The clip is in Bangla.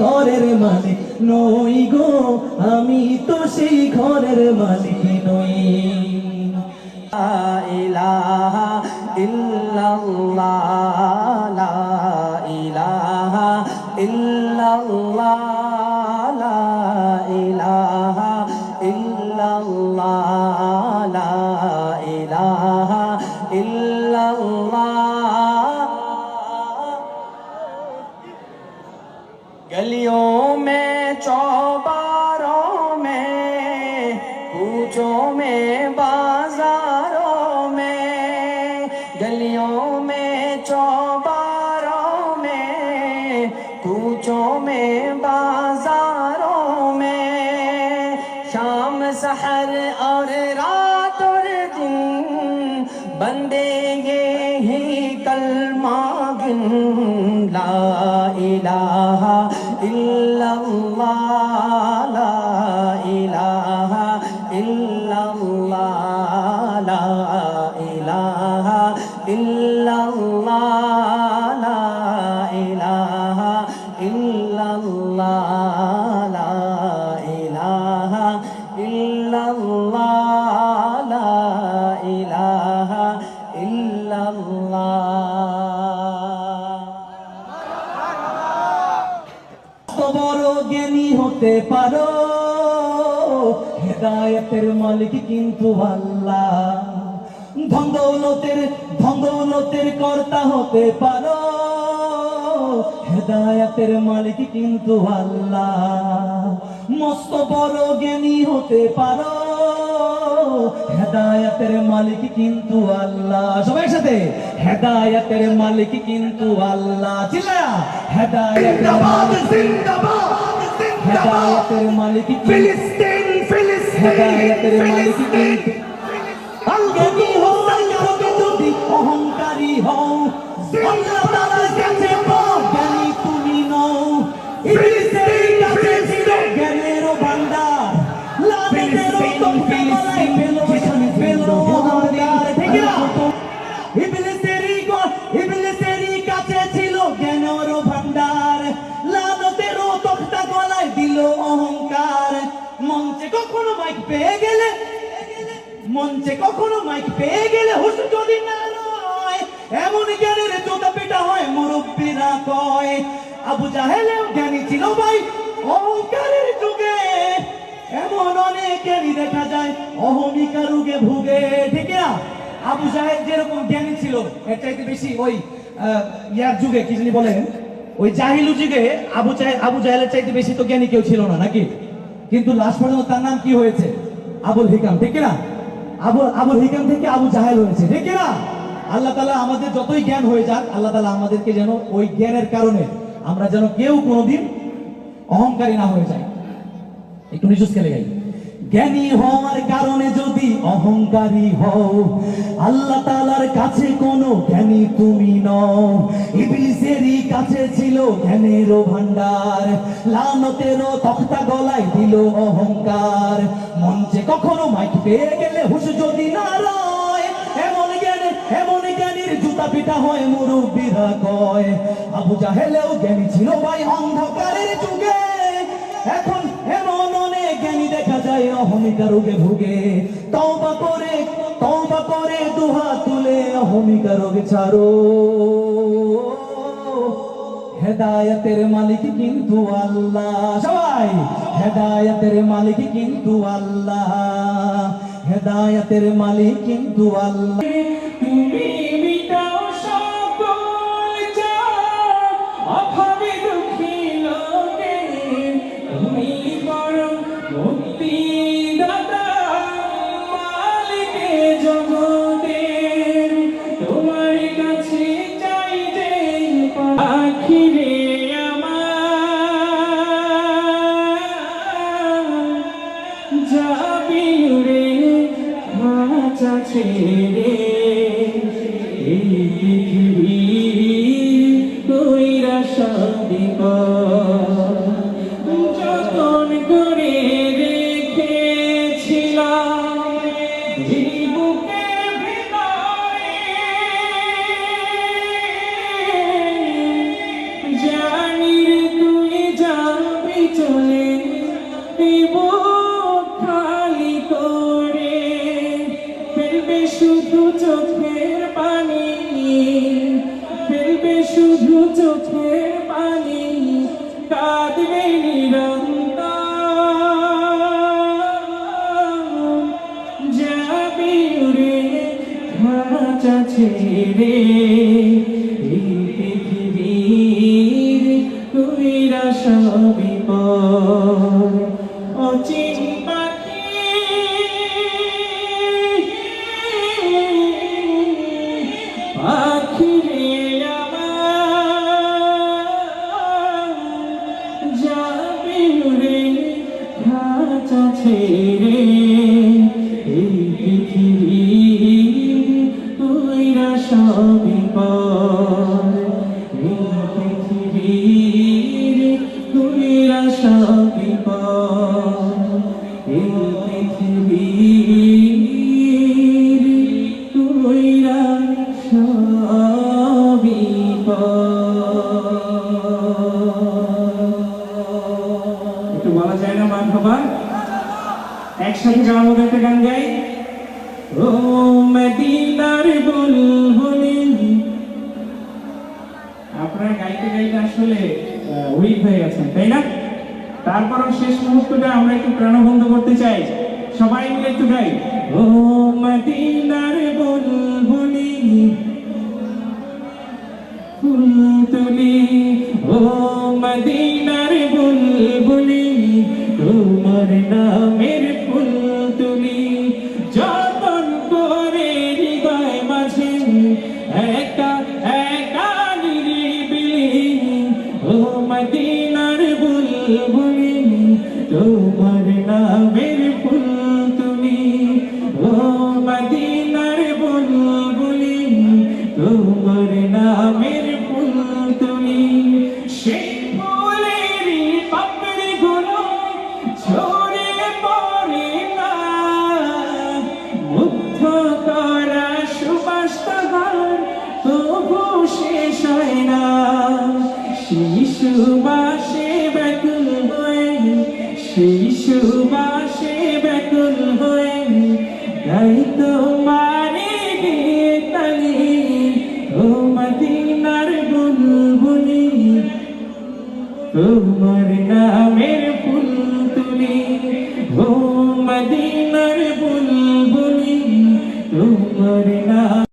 ঘরের মালিক নই গো আমি তো সেই ঘরের মালিক নই। ইলাহা ইল্লাল্লাহ ইলাহা ইল্লাল্লাহ। লা ইলাহা ইল্লাল্লাহ। পারো হেদায়েতের মালিক কিন্তু আল্লাহ। ধন্দৌলতের ধন্দৌলতের কর্তা হতে পারো হেদায়েতের মালিক কিন্তু আল্লাহ। মস্ত বড় জ্ঞানী হতে পারো হেদায়েতের মালিক কিন্তু আল্লাহ। সবাই সাথে হেদায়েতের মালিক কিন্তু আল্লাহ। চিল্লা হেদায়েতের মালিক হেদায়েতের মালিক ফিলিস্তিন ফিলিস্তিন হেদায়েতের মালিক কিন্তু হও তবে যদি অহংকারী হও আল্লাহ তাআলার কাছে জ্ঞানী তুমি নও। ইবলিসের কাছে ছিল জ্ঞানের ভান্ডার লানতেরও তক্তা গলায় পেল পেল অহংকার ঠিক না কখনো মাইক পেয়ে গেলে মঞ্চে কখনো মাইক পেয়ে গেলে হুশ যদি না রয় এমন জ্ঞানের জোতা পেটা হয় মুরব্বীরা কয়। আবু জাহেলেও জ্ঞানী ছিল ভাই, অহংকারের যুগে। এমন অনেক জ্ঞানী দেখা যায়, অহমিকা রোগে ভুগে। ঠিক আবু জাহেল যেরকম জ্ঞানী ছিল, এর চাইতে বেশি ওই ইয়ার যুগে, কি জানি বলেন? ওই জাহিলু যুগে আবু জাহেল আবু জাহেলের চাইতে বেশি তো জ্ঞানী কেউ ছিল না, নাকি? কিন্তু লাশ পর্যন্ত তার নাম কি হয়েছে? আবুল হিকাম, ঠিক না আবুল আবুল হিকাম থেকে আবু জাহেল হয়েছে, ঠিক না আল্লাহ তালা আমাদের যতই জ্ঞান হয়ে যাক, আল্লাহ তালা আমাদেরকে যেন ওই জ্ঞানের কারণে আমরা যেন কেউ কোনোদিন অহংকারী না হয়ে যায় একটু নিচু খেলে গাই জ্ঞানী হওয়ার কারণে যদি অহংকারী হও, আল্লাহ তালার কাছে কোনো জ্ঞানী তুমি নও। ইবলিসেরই কাছে ছিল জ্ঞানেরও ভান্ডার লানতেরও তক্তা গলায় দিল অহংকার। মঞ্চে কখনো মাইক পেয়ে গেলে হুশ যদি না রয়, এমন জ্ঞানে, এমন জ্ঞানীর জুতা পিটা হয় মুরব্বীরা কয়। আবু জাহেলেও জ্ঞানী ছিল ভাই অন্ধকারের যুগে, এখন এমন অনেক জ্ঞানী দেখা অহমিকা রোগে ভুগে। তওবা করে তওবা করে দুহা তুলে অহমিকা রোগে ছাড়ো। হেদায়েতের মালিক কিন্তু আল্লাহ। সবাই, হেদায়েতের মালিক কিন্তু আল্লাহ। হেদায়েতের মালিক কিন্তু আল্লাহ। তুমি ছেড়ে এই পৃথিবী কইরা সাবিক যতন করে শুধু চোখের পানি ফেলবে শুধু চোখের পানি কাঁদবে নিরন্তর। যাবে রে খাঁচা ছেড়ে একসাথে গাওয়ার মধ্যে একটা গান গাই। ও মদিনার বুলবুলি আপনারা গাইতে গাইতে আসলে উইক হয়ে গেছেন, তাই না? তারপরও শেষ মুহূর্তটা আমরা একটু প্রাণবন্ধ করতে চাই। সবাই মিলে একটু গাই। ও মদিনার বুলবুলি ফুল ও মদিনার বুলবুলি তোমার নামের তোমার নামের ফুল তুমি ও মদিনার বুলবুলি তোমার নামের ফুল সেই সুবাসে ব্যাকুল হয়ে গাই তোমারে তালি ও মদিনার বুলবুলি তোমার নামের